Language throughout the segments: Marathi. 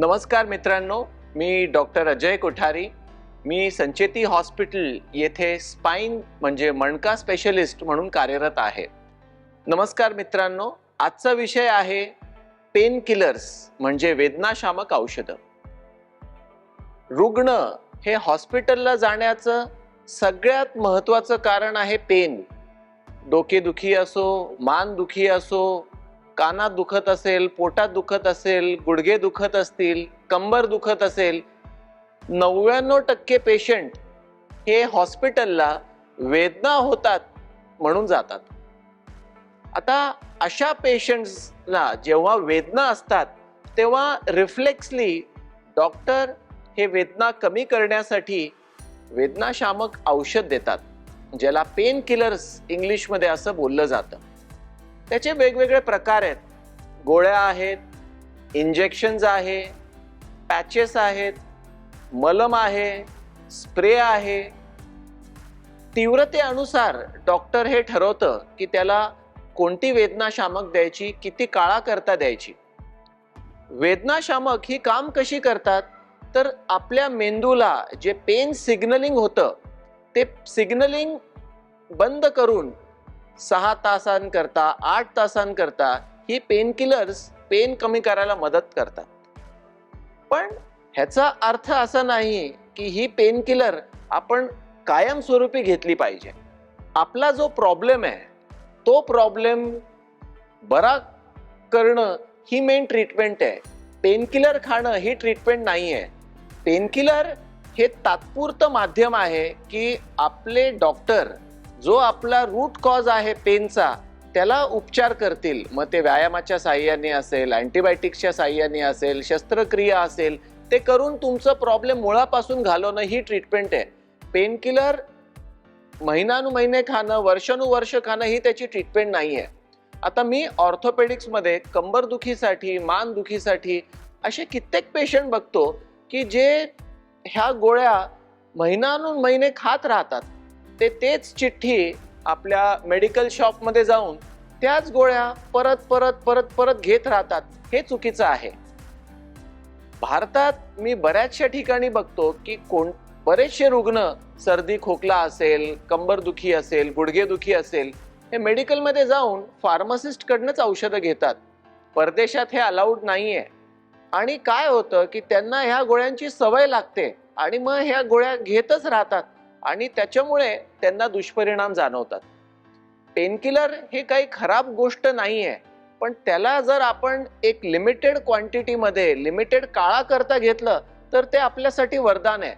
नमस्कार मित्रांनो मी डॉक्टर अजय कोठारी. मी संचेती हॉस्पिटल येथे स्पाईन म्हणजे मणका स्पेशलिस्ट म्हणून कार्यरत आहे. नमस्कार मित्रांनो आजचा विषय आहे पेन किलर्स म्हणजे वेदनाशामक औषधं. रुग्ण हे हॉस्पिटलला जाण्याचं सगळ्यात महत्त्वाचं कारण आहे पेन डोकेदुखी असो मानदुखी असो कानात दुखत असेल पोटात दुखत असेल गुडघे दुखत असतील कंबर दुखत असेल नव्याण्णव टक्के पेशंट हे हॉस्पिटलला वेदना होतात म्हणून जातात. आता अशा पेशंट्सला जेव्हा वेदना असतात तेव्हा रिफ्लेक्सली डॉक्टर हे वेदना कमी करण्यासाठी वेदनाशामक औषध देतात ज्याला पेन किलर्स इंग्लिशमध्ये असं बोललं जातं. त्याचे वेगवेगळे प्रकार आहेत. गोळ्या आहेत इंजेक्शन्स आहे पॅचेस आहेत मलम आहे स्प्रे आहे. तीव्रतेअनुसार डॉक्टर हे ठरवतं की त्याला कोणती वेदनाशामक द्यायची किती काळाकरता द्यायची. वेदनाशामक ही काम कशी करतात? तर आपल्या मेंदूला जे पेन सिग्नलिंग होतं ते सिग्नलिंग बंद करून सहा तासांकरता आठ तासांकरता ही पेन किलर्स पेन कमी करायला मदत करतात. पण ह्याचा अर्थ असा नाही की ही पेन किलर आपण कायमस्वरूपी घेतली पाहिजे. आपला जो प्रॉब्लेम आहे तो प्रॉब्लेम बरा करणं ही मेन ट्रीटमेंट आहे. पेनकिलर खाणं ही ट्रीटमेंट नाही आहे पेनकिलर हे तात्पुरतं माध्यम आहे की आपले डॉक्टर जो आपला रूट कॉज आहे पेनचा त्याला उपचार करतील. मग ते व्यायामाच्या साह्याने असेल अँटीबायोटिक्सच्या साह्याने असेल शस्त्रक्रिया असेल ते करून तुमचं प्रॉब्लेम मुळापासून घालवणं ही ट्रीटमेंट आहे. पेनकिलर महिनानुमहिने खाणं वर्षानुवर्ष खाणं ही त्याची ट्रीटमेंट नाही आहे आता मी ऑर्थोपेडिक्समध्ये कंबरदुखीसाठी मानदुखीसाठी असे कित्येक पेशंट बघतो की जे ह्या गोळ्या महिन्यानुन महिने खात राहतात. ते तेच चिठ्ठी आपल्या मेडिकल शॉपमध्ये जाऊन त्याच गोळ्या परत परत परत परत घेत राहतात हे चुकीचं आहे. भारतात मी बऱ्याचशा ठिकाणी बघतो की कोण बरेचसे रुग्ण सर्दी खोकला असेल कंबरदुखी असेल गुडघेदुखी असेल हे मेडिकलमध्ये जाऊन फार्मासिस्टकडनंच औषधं घेतात. परदेशात हे अलाउड नाही आहे आणि काय होतं की त्यांना ह्या गोळ्यांची सवय लागते आणि मग ह्या गोळ्या घेतच राहतात. आणि त्याच्यामुळे त्यांना दुष्परिणाम जाणवतात. पेनकिलर हे काही खराब गोष्ट नाही आहे पण त्याला जर आपण एक लिमिटेड क्वांटिटीमध्ये लिमिटेड काळाकरता घेतलं तर ते आपल्यासाठी वरदान आहे.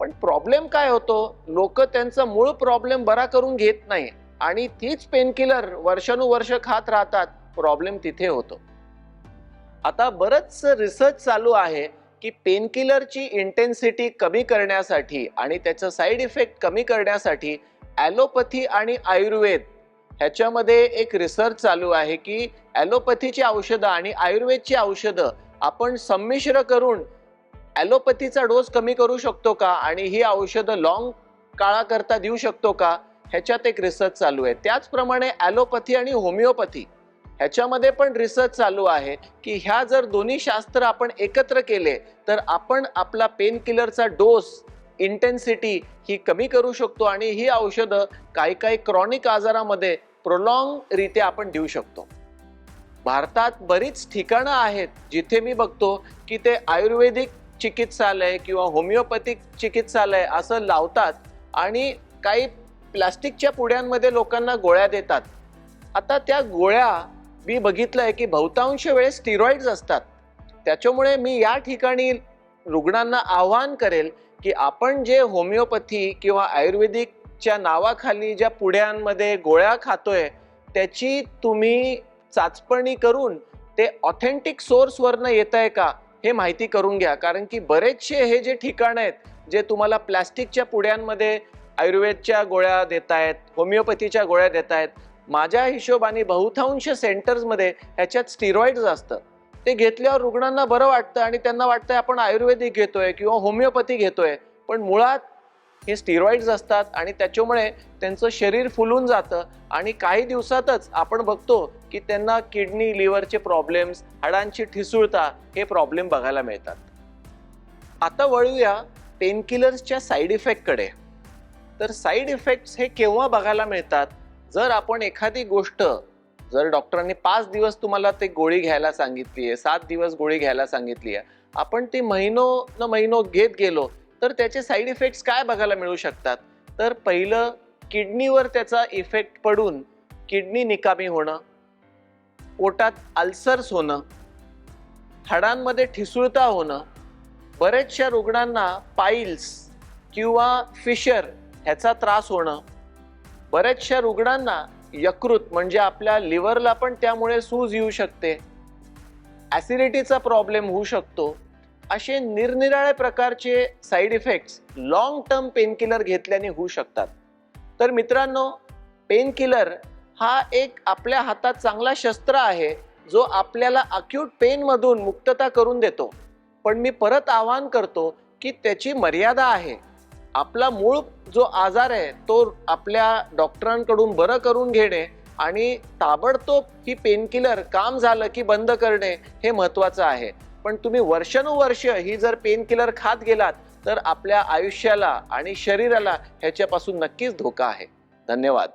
पण प्रॉब्लेम काय होतो? लोक त्यांचा मूळ प्रॉब्लेम बरा करून घेत नाही आणि तीच पेनकिलर वर्षानुवर्ष खात राहतात. प्रॉब्लेम तिथे होतो. आता बरंच रिसर्च चालू आहे. की पेनकिलरची इंटेन्सिटी कमी करण्यासाठी आणि त्याचं साईड इफेक्ट कमी करण्यासाठी ॲलोपॅथी आणि आयुर्वेद ह्याच्यामध्ये एक रिसर्च चालू आहे की ॲलोपॅथीची औषधं आणि आयुर्वेदची औषधं आपण संमिश्र करून ॲलोपॅथीचा डोस कमी करू शकतो का? आणि ही औषधं लॉंग काळाकरता देऊ शकतो का? ह्याच्यात एक रिसर्च चालू आहे. त्याचप्रमाणे ॲलोपॅथी आणि होमिओपॅथी. ह्याच्यामध्ये पण रिसर्च चालू आहे की ह्या जर दोन्ही शास्त्र आपण एकत्र केले तर आपण आपला पेन किलरचा डोस इंटेन्सिटी ही कमी करू शकतो आणि ही औषधं काही काही क्रॉनिक आजारामध्ये प्रोलॉंग रित्या आपण देऊ शकतो. भारतात बरीच ठिकाणं आहेत जिथे मी बघतो की ते आयुर्वेदिक चिकित्सालय किंवा होमिओपॅथिक चिकित्सालय असं लावतात आणि काही प्लास्टिकच्या पुड्यांमध्ये लोकांना गोळ्या देतात. आता त्या गोळ्या मी बघितलंय की बहुतांश वेळेस स्टिरॉइड्स असतात. त्याच्यामुळे मी या ठिकाणी रुग्णांना आव्हान करेल की आपण जे होमिओपॅथी किंवा आयुर्वेदिकच्या नावाखाली ज्या पुड्यांमध्ये गोळ्या खातोय त्याची तुम्ही चाचपणी करून ते ऑथेंटिक सोर्सवरनं येत आहे का हे माहिती करून घ्या. कारण की बरेचसे हे जे ठिकाण आहेत जे तुम्हाला प्लॅस्टिकच्या पुड्यांमध्ये आयुर्वेदच्या गोळ्या देत आहेत होमिओपॅथीच्या गोळ्या देत आहेत माझ्या हिशोबाने बहुतांश सेंटर्समध्ये ह्याच्यात स्टिरॉइड्स असतं. ते घेतल्यावर रुग्णांना बरं वाटतं आणि त्यांना वाटतं आपण आयुर्वेदिक घेतोय किंवा होमिओपॅथी घेतोय. पण मुळात हे स्टिरॉइड्स असतात आणि त्याच्यामुळे त्यांचं शरीर फुलून जातं आणि काही दिवसातच आपण बघतो की त्यांना किडनी लिव्हरचे प्रॉब्लेम्स हाडांची ठिसूळता हे प्रॉब्लेम बघायला मिळतात. आता वळूया पेनकिलर्सच्या साईड इफेक्टकडे तर साईड इफेक्ट्स हे केव्हा बघायला मिळतात? जर आपण एखादी गोष्ट जर डॉक्टरांनी पाच दिवस तुम्हाला ते गोळी घ्यायला सांगितली आहे सात दिवस गोळी घ्यायला सांगितली आहे आपण ती महिनो न महिनो घेत गेलो तर त्याचे साईड इफेक्ट्स काय बघायला मिळू शकतात? तर पहिलं किडनीवर त्याचा इफेक्ट पडून किडनी निकामी होणं पोटात अल्सर्स होणं हाडांमध्ये ठिसूळता होणं बऱ्याचशा रुग्णांना पाईल्स किंवा फिशर ह्याचा त्रास होणं बऱ्याचशा रुग्णांना यकृत म्हणजे आपल्या लिव्हरला पण त्यामुळे सूज येऊ शकते. ॲसिडिटीचा प्रॉब्लेम होऊ शकतो. असे निरनिराळे प्रकारचे side effects long term painkiller घेतल्याने होऊ शकतात. तर मित्रांनो पेनकिलर हा एक आपल्या हातात चांगला शस्त्र आहे जो आपल्याला अक्यूट पेनमधून मुक्तता करून देतो. पण मी परत आवाहन करतो की त्याची मर्यादा आहे. आपला मूळ जो आजार आहे तो आपल्या डॉक्टरांकडून बरं करून घेणे आणि ताबडतोब ही पेनकिलर काम झालं की बंद करणे हे महत्वाचं आहे. पण तुम्ही वर्षानुवर्ष ही जर पेनकिलर खात गेलात तर आपल्या आयुष्याला आणि शरीराला ह्याच्यापासून नक्कीच धोका आहे. धन्यवाद.